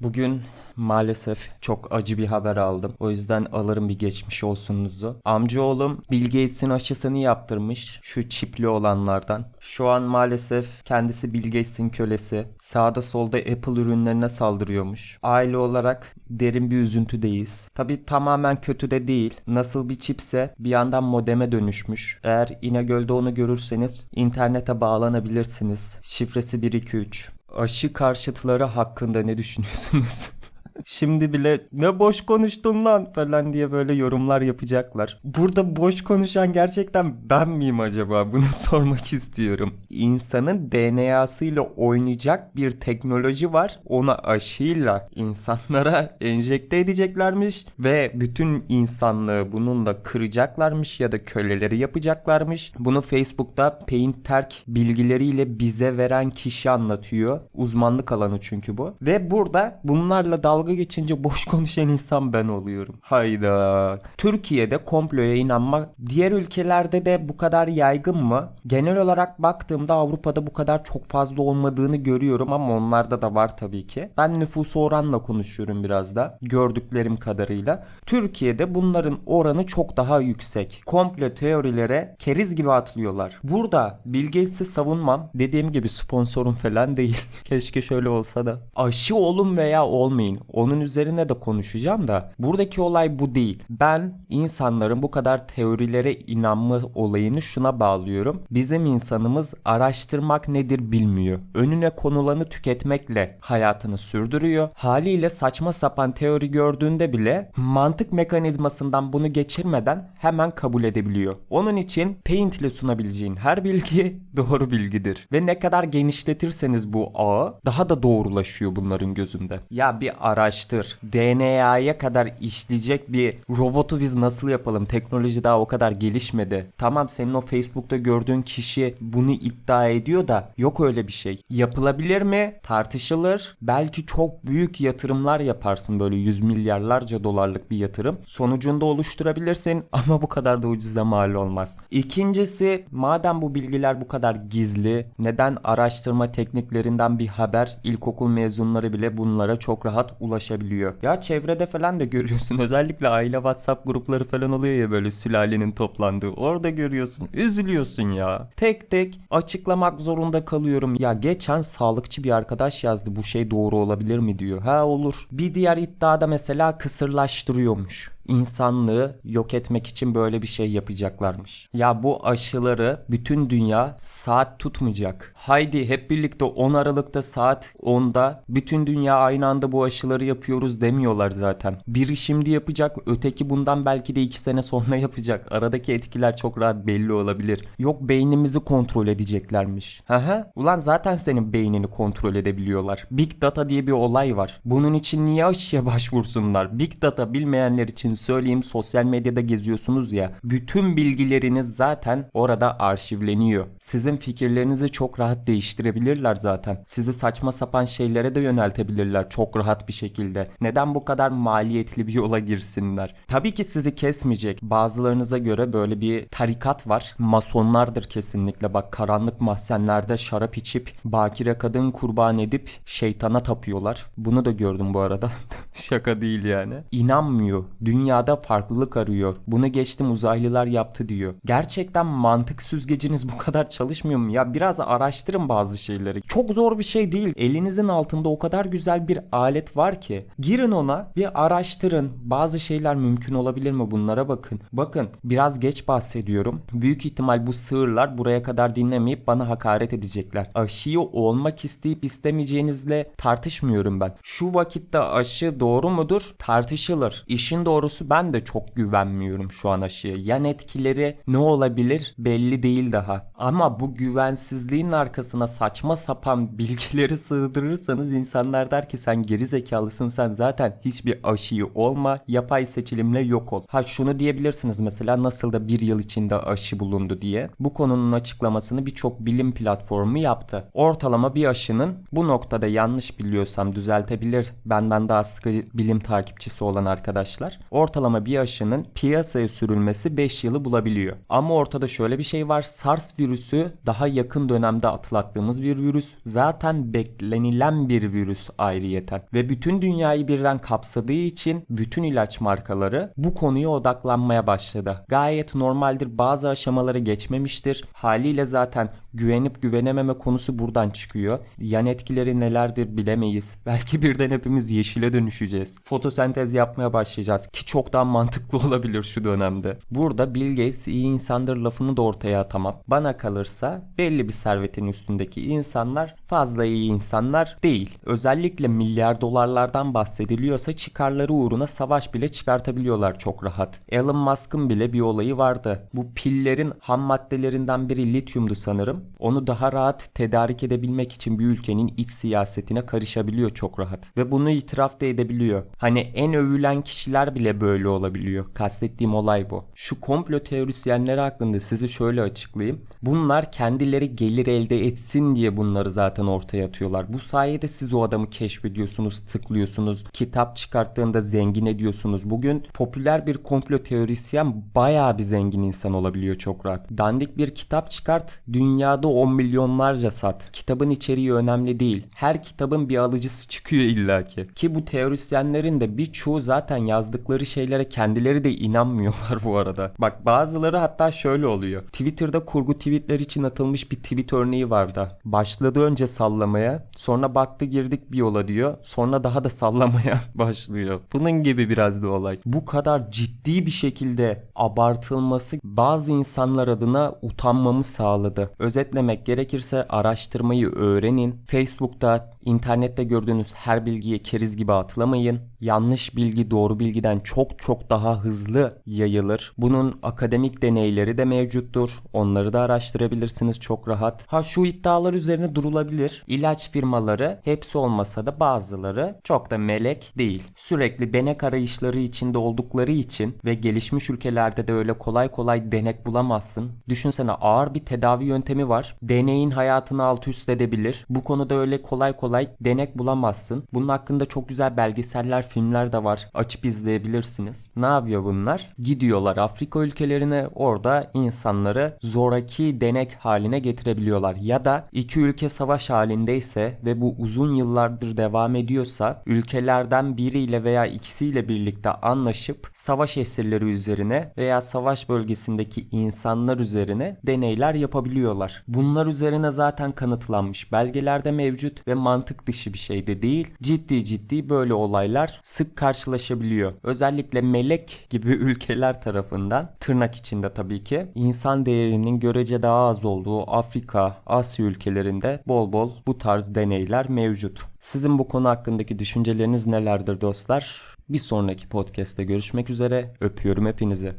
Bugün maalesef çok acı bir haber aldım. O yüzden alırım bir geçmiş olsunuzu. Amcaoğlum Bill Gates'in aşısını yaptırmış. Şu çipli olanlardan. Şu an maalesef kendisi Bill Gates'in kölesi. Sağda solda Apple ürünlerine saldırıyormuş. Aile olarak derin bir üzüntüdeyiz. Tabi tamamen kötü de değil. Nasıl bir çipse bir yandan modeme dönüşmüş. Eğer İnegöl'de onu görürseniz internete bağlanabilirsiniz. Şifresi 123. Aşı karşıtları hakkında ne düşünüyorsunuz? Şimdi bile ne boş konuştun lan falan diye böyle yorumlar yapacaklar. Burada boş konuşan gerçekten ben miyim acaba? Bunu sormak istiyorum. İnsanın DNA'sıyla oynayacak bir teknoloji var. Ona aşıyla insanlara enjekte edeceklermiş ve bütün insanlığı bununla kıracaklarmış ya da köleleri yapacaklarmış. Bunu Facebook'ta Paint Terk bilgileriyle bize veren kişi anlatıyor. Uzmanlık alanı çünkü bu. Ve burada bunlarla dalga geçince boş konuşan insan ben oluyorum. Hayda. Türkiye'de komploya inanmak diğer ülkelerde de bu kadar yaygın mı? Genel olarak baktığımda Avrupa'da bu kadar çok fazla olmadığını görüyorum ama onlarda da var tabii ki. Ben nüfusu oranla konuşuyorum biraz da gördüklerim kadarıyla. Türkiye'de bunların oranı çok daha yüksek. Komplo teorilere keriz gibi atlıyorlar. Burada Bill savunmam. Dediğim gibi sponsorum falan değil. Keşke şöyle olsa da. Aşı olun veya olmayın. Onun üzerine de konuşacağım da. Buradaki olay bu değil. Ben insanların bu kadar teorilere inanma olayını şuna bağlıyorum. Bizim insanımız araştırmak nedir bilmiyor. Önüne konulanı tüketmekle hayatını sürdürüyor. Haliyle saçma sapan teori gördüğünde bile mantık mekanizmasından bunu geçirmeden hemen kabul edebiliyor. Onun için Paint ile sunabileceğin her bilgi doğru bilgidir. Ve ne kadar genişletirseniz bu ağı daha da doğrulaşıyor bunların gözünde. Ya bir araştır. DNA'ya kadar işleyecek bir robotu biz nasıl yapalım? Teknoloji daha o kadar gelişmedi. Tamam senin o Facebook'ta gördüğün kişi bunu iddia ediyor da yok öyle bir şey. Yapılabilir mi? Tartışılır. Belki çok büyük yatırımlar yaparsın böyle yüz milyarlarca dolarlık bir yatırım. Sonucunda oluşturabilirsin ama bu kadar da ucuza mal olmaz. İkincisi madem bu bilgiler bu kadar gizli neden araştırma tekniklerinden bir haber ilkokul mezunları bile bunlara çok rahat ulaşabiliyor. Ya çevrede falan da görüyorsun özellikle aile WhatsApp grupları falan oluyor ya böyle sülalenin toplandığı. Orada görüyorsun. Üzülüyorsun ya. Tek tek açıklamak zorunda kalıyorum. Ya geçen sağlıkçı bir arkadaş yazdı bu şey doğru olabilir mi diyor. Ha olur. Bir diğer iddiada mesela kısırlaştırıyormuş insanlığı yok etmek için böyle bir şey yapacaklarmış. Ya bu aşıları bütün dünya saat tutmayacak. Haydi hep birlikte 10 Aralık'ta saat 10'da bütün dünya aynı anda bu aşıları yapıyoruz demiyorlar zaten. Biri şimdi yapacak öteki bundan belki de 2 sene sonra yapacak. Aradaki etkiler çok rahat belli olabilir. Yok beynimizi kontrol edeceklermiş. Haha ulan zaten senin beynini kontrol edebiliyorlar. Big Data diye bir olay var. Bunun için niye aşıya başvursunlar? Big Data bilmeyenler için söyleyeyim sosyal medyada geziyorsunuz ya. Bütün bilgileriniz zaten orada arşivleniyor. Sizin fikirlerinizi çok rahat değiştirebilirler zaten. Sizi saçma sapan şeylere de yöneltebilirler çok rahat bir şekilde. Neden bu kadar maliyetli bir yola girsinler? Tabii ki sizi kesmeyecek. Bazılarınıza göre böyle bir tarikat var. Masonlardır kesinlikle. Bak karanlık mahzenlerde şarap içip bakire kadın kurban edip şeytana tapıyorlar. Bunu da gördüm bu arada. Şaka değil yani. İnanmıyor. Dünyada farklılık arıyor. Bunu geçtim uzaylılar yaptı diyor. Gerçekten mantık süzgeciniz bu kadar çalışmıyor mu? Ya biraz araştırın bazı şeyleri. Çok zor bir şey değil. Elinizin altında o kadar güzel bir alet var ki. Girin ona bir araştırın. Bazı şeyler mümkün olabilir mi? Bunlara bakın. Bakın biraz geç bahsediyorum. Büyük ihtimal bu sığırlar buraya kadar dinlemeyip bana hakaret edecekler. Aşıyı olmak isteyip istemeyeceğinizle tartışmıyorum ben. Şu vakitte aşı doğru mudur? Tartışılır. İşin doğrusu ben de çok güvenmiyorum şu an aşıya. Yan etkileri ne olabilir belli değil daha. Ama bu güvensizliğin arkasına saçma sapan bilgileri sığdırırsanız insanlar der ki sen geri zekalısın sen zaten hiçbir aşıyı olma yapay seçilimle yok ol. Ha şunu diyebilirsiniz mesela nasıl da bir yıl içinde aşı bulundu diye. Bu konunun açıklamasını birçok bilim platformu yaptı. Ortalama bir aşının bu noktada yanlış biliyorsam düzeltebilir benden daha sıkı bilim takipçisi olan arkadaşlar. Ortalama ortalama bir aşının piyasaya sürülmesi 5 yılı bulabiliyor. Ama ortada şöyle bir şey var. SARS virüsü daha yakın dönemde atlattığımız bir virüs. Zaten beklenilen bir virüs ayrıyeten. Ve bütün dünyayı birden kapsadığı için bütün ilaç markaları bu konuya odaklanmaya başladı. Gayet normaldir. Bazı aşamaları geçmemiştir. Haliyle zaten güvenip güvenememe konusu buradan çıkıyor. Yan etkileri nelerdir bilemeyiz. Belki birden hepimiz yeşile dönüşeceğiz. Fotosentez yapmaya başlayacağız ki çok daha mantıklı olabilir şu dönemde. Burada Bill Gates iyi insandır lafını da ortaya atamam. Bana kalırsa belli bir servetin üstündeki insanlar fazla iyi insanlar değil. Özellikle milyar dolarlardan bahsediliyorsa çıkarları uğruna savaş bile çıkartabiliyorlar çok rahat. Elon Musk'ın bile bir olayı vardı. Bu pillerin ham maddelerinden biri lityumdu sanırım. Onu daha rahat tedarik edebilmek için bir ülkenin iç siyasetine karışabiliyor çok rahat. Ve bunu itiraf da edebiliyor. Hani en övülen kişiler bile böyle olabiliyor. Kastettiğim olay bu. Şu komplo teorisyenleri hakkında sizi şöyle açıklayayım. Bunlar kendileri gelir elde etsin diye bunları zaten ortaya atıyorlar. Bu sayede siz o adamı keşfediyorsunuz, tıklıyorsunuz. Kitap çıkarttığında zengin ediyorsunuz. Bugün popüler bir komplo teorisyen bayağı bir zengin insan olabiliyor çok rahat. Dandik bir kitap çıkart, dünyada 10 milyonlarca sat. Kitabın içeriği önemli değil. Her kitabın bir alıcısı çıkıyor illaki. Ki bu teorisyenlerin de birçoğu zaten yazdıkları şeylere kendileri de inanmıyorlar bu arada. Bak bazıları hatta şöyle oluyor. Twitter'da kurgu tweetler için atılmış bir tweet örneği vardı. Başladı önce sallamaya, sonra baktı girdik bir yola diyor. Sonra daha da sallamaya başlıyor. Bunun gibi biraz da olay. Bu kadar ciddi bir şekilde abartılması bazı insanlar adına utanmamı sağladı. Özetlemek gerekirse araştırmayı öğrenin. Facebook'ta, internette gördüğünüz her bilgiye keriz gibi atlamayın. Yanlış bilgi doğru bilgiden çok çok daha hızlı yayılır. Bunun akademik deneyleri de mevcuttur. Onları da araştırabilirsiniz çok rahat. Ha şu iddialar üzerine durulabilir. İlaç firmaları hepsi olmasa da bazıları çok da melek değil. Sürekli denek arayışları içinde oldukları için ve gelişmiş ülkelerde de öyle kolay kolay denek bulamazsın. Düşünsene ağır bir tedavi yöntemi var. Deneyin hayatını alt üst edebilir. Bu konuda öyle kolay kolay denek bulamazsın. Bunun hakkında çok güzel belgeseller, filmler de var. Açıp izleyebilirsiniz. Ne yapıyor bunlar? Gidiyorlar Afrika ülkelerine orada insanları zoraki denek haline getirebiliyorlar. Ya da iki ülke savaş halindeyse ve bu uzun yıllardır devam ediyorsa ülkelerden biriyle veya ikisiyle birlikte anlaşıp savaş esirleri üzerine veya savaş bölgesindeki insanlar üzerine deneyler yapabiliyorlar. Bunlar üzerine zaten kanıtlanmış belgelerde mevcut ve mantık dışı bir şey de değil. Ciddi ciddi böyle olaylar sık karşılaşabiliyor. Özellikle melek gibi ülkeler tarafından tırnak içinde tabii ki insan değerinin görece daha az olduğu Afrika, Asya ülkelerinde bol bol bu tarz deneyler mevcut. Sizin bu konu hakkındaki düşünceleriniz nelerdir dostlar? Bir sonraki podcast'te görüşmek üzere. Öpüyorum hepinizi.